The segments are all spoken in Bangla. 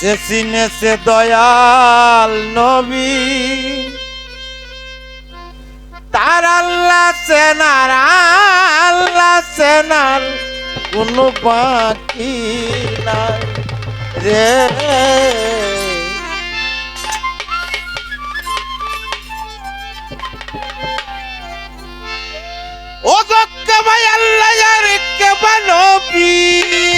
যে চিনেছে দয়াল নবী। তার আল্লাহ চেনার আল্লাহ চেনার কোনো বাকি নাই রে। ও গক্কে ভাই আল্লাহ আর কেবা নবী।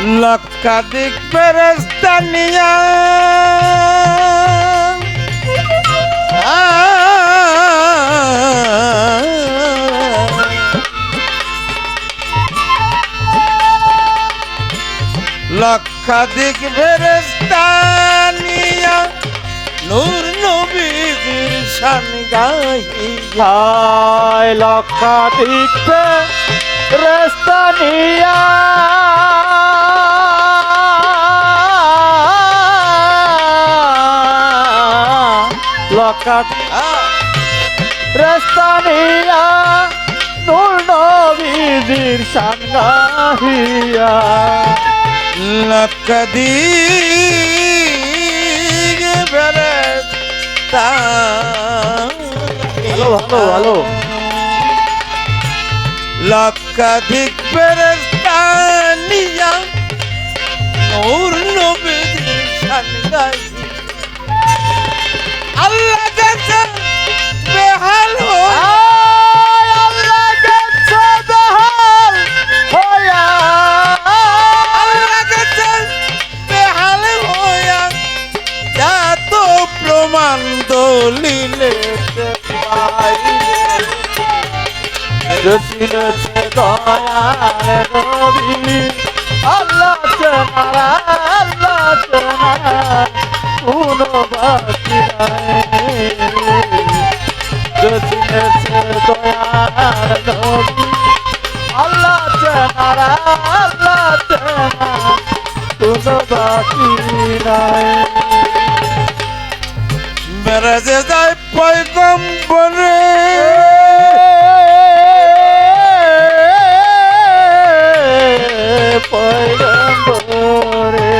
লক্ষাধিক ফেরেস্তানিয়া লক্ষাধিক ফেরেস্তানিয়া নূর নবীর শান গাইয়া লক্ষাধিক রেস্তানিয়া লক্ষাধিক রেস্তানিয়া নূর নবীজির সাঙ্গাহিয়া লক্ষাধিক ফেরেস্তানিয়া নূর নবীর শান গাই আল্লাহ গেছে বেহাল আল্লাহ গেছে বেহাল হইয়া। আল্লাহ গেছে বেহাল হইয়া। এত প্রমাণ দলিলে জসিনেছে দয়ার নবী আল্লাহ চেনা আল্লাহ চেনা কোনো বাকি নাই। বাকি নাই মেরাজে যায় পয়গম্বরে পয়গম্বরে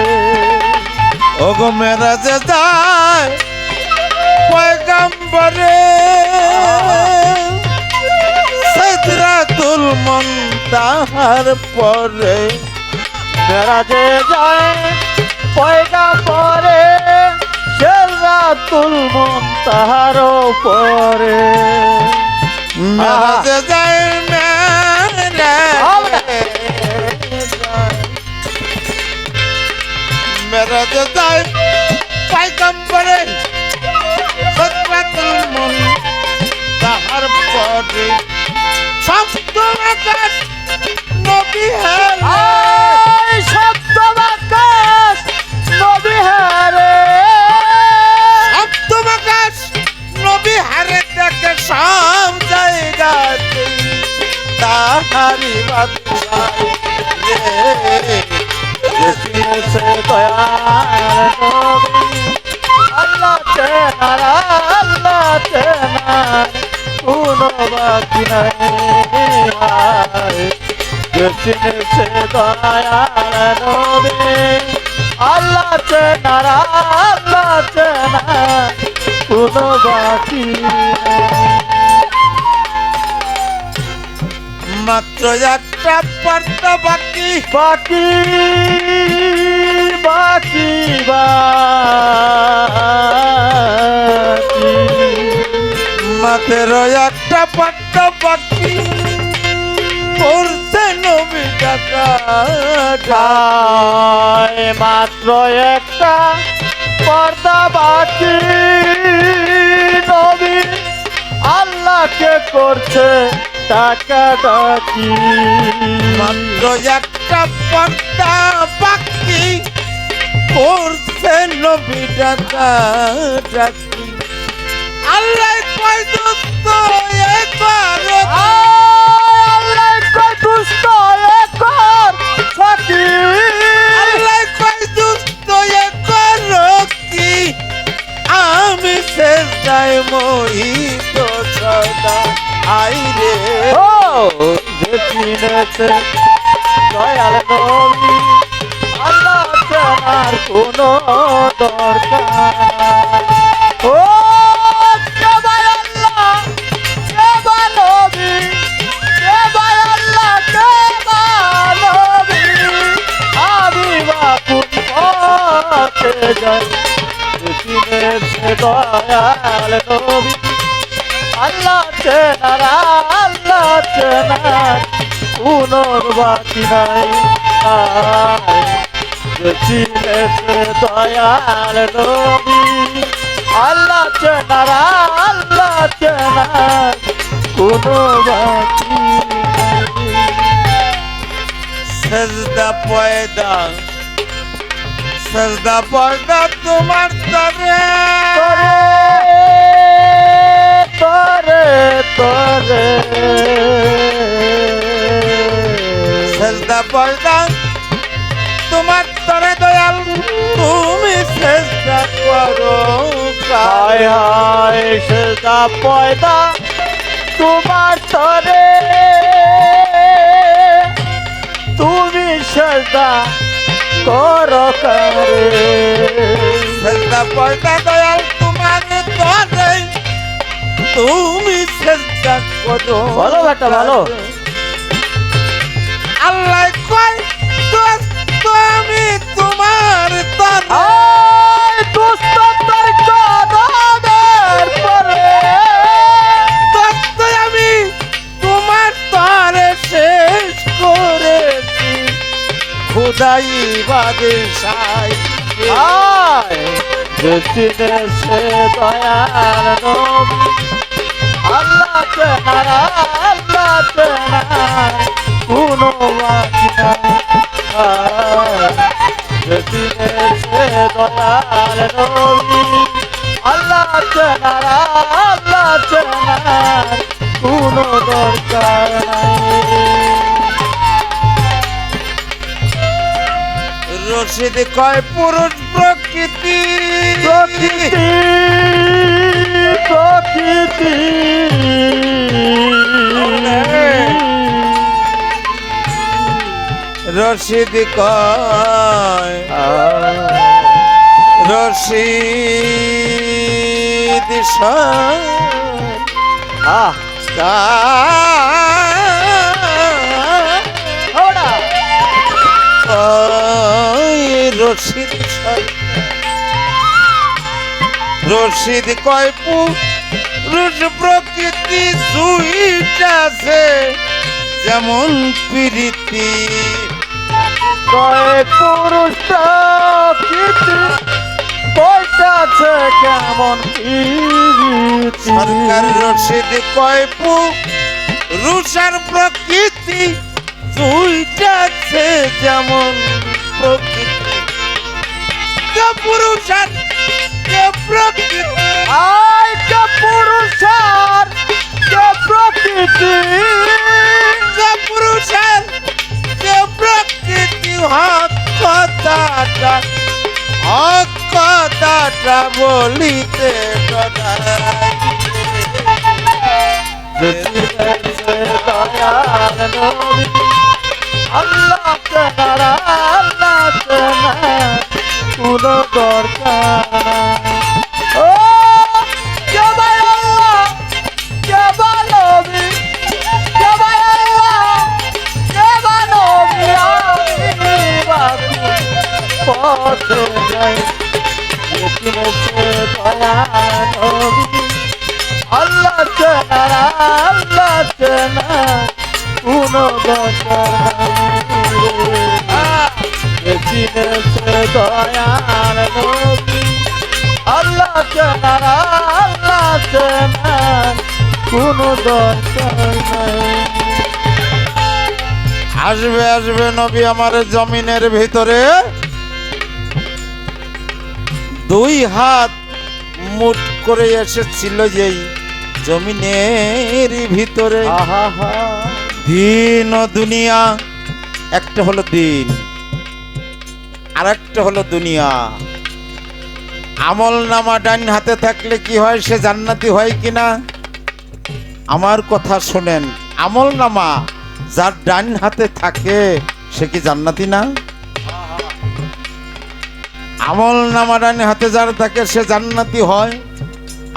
ওগো মেরাজে যায় পয়গম্বরে সদরাতুল মন্তাহার পরে মেরাজে যায় মুনতাহার পরে মেরাজে যায় মেরাজে মেরাজে যায় পয়গম্বরে সদরাতুল মন্তাহার পরে সপ্তম আকাশ নবী হেলে চেনার কোনো বাকি নাই চিনেছে দয়াল নবী আল্লাহ মাত্র একটা বাকি বাকি। বাকি। মাত্র একটা পর্দা বাকি। নবী আল্লাহকে করছে টাকা ডাকি মাত্র একটা পর্দা বাকি। করছে নবী টাকা ডাকি আল্লাহ কয় দোস্ত একবার আল্লাহ কয় ফাঁকি আল্লাহ কয় দুষ্ট একবার কি আমি শেষদায় মোহিত সদা। ও দয়াল নবী আল্লাহ জানার কোনো দরকার ও পথে যাই যে চিনেছে দয়াল নবী আল্লাহ চেনারা, আল্লাহ চেনার পুনর বাকি নাই। দয়াল নবী আল্লাহ চেনারা আল্লাহ চেনার, কোনো বাকি নাই। সজদা পয়দা। সজদা পয়দা তোমার তরে। তরে তরে সজদা পয়দা তোমার তরে দয়াল। তুমি সজদা করো হায় হায় সেদা পয়দা তোমার তরে। তুমি সেদা কর করে। সজদা পয়দা দয়াল তোমার করে। তুমি সজদা করো। ভালো বেটা, ভালো। আল্লাহ কয় দোস্ত আমি তোমার তরে খুদাই বাদশাই আয় যে চিনেছে দয়াল নবী আল্লাহ চেনারা আল্লাহ চেনার কোনো বাকি নাই। আয় যে চিনেছে দয়াল নবী আল্লাহ চেনারা আল্লাহ চেনার কোনো দরকার নাই। রশিদ কয় পুরুষ প্রকৃতি। প্রকৃতি প্রকৃতি। রশিদ কয় রশিদ আহ। রশিদ রশিদ কয় পুরুষ প্রকৃতি দুইটা আছে যেমন প্রীতি। কয়েক পুরুষ প্রকৃতি বইটাছে কেমন সরকার রশিদ কয় পুরুষার প্রকৃতি যেমন প্রকৃতি পুরুষার কে প্রকৃতি? আয় কে পুরুষার কে প্রকৃতি? কে পুরুষার কে প্রকৃতি? হক কথাটা হক কথাটা বলিতে ডরাই। আল্লাহ আল্লাহ চেনা আল্লাহ চেনা, কোনো দেখিনেছে দয়ার নবী। আল্লাহ চেনা আল্লাহ চেনা আসবে আসবে নবী আমার জমিনের ভিতরে। দুই হাত মুট করে এসেছিল যেই জমিনের ভিতরে দিন ও দুনিয়া একটা হলো দিন আর একটা হলো দুনিয়া। আমল নামা ডান হাতে থাকলে কি হয় সে জান্নাতি হয় কিনা আমার কথা শোনেন আমল নামা যার ডান হাতে থাকে সে কি জান্নাতি না? আমল নামা ডান হাতে যার থাকে সে জান্নাতি হয়।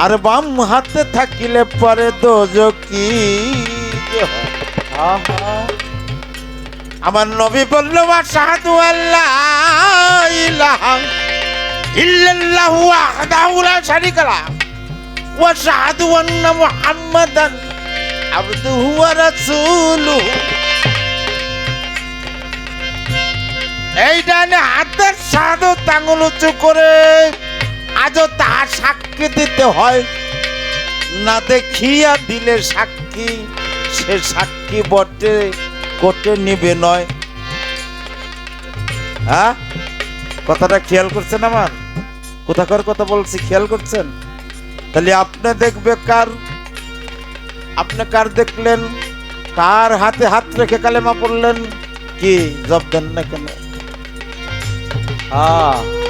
আর বাম হাতে থাকিলে পরে দোজকি আমার নবী বলল, আশহাদু আল্লা ইলাহা ইল্লাল্লাহু ওয়াহদাহু লা শারীকা লাহ ওয়া আশহাদু আন্না মুহাম্মাদান আবদুহু ওয়া রাসূলুহু। এই ডানে হাতের সাধু আঙুল উঁচু করে আজও তাহার সাক্ষী দিতে হয়। না দেখিয়া দিলে সাক্ষী, সে সাক্ষী বটে, কোটে নিবে নয়। হ্যাঁ? কথাটা খেয়াল করছেন আমার? কোথাকার কথা বলছি, খেয়াল করছেন? তাহলে আপনি দেখবে কার, আপনি কার দেখলেন? কার হাতে হাত রেখে কালেমা পড়লেন? কি, জব দেন না কেন? হ্যাঁ।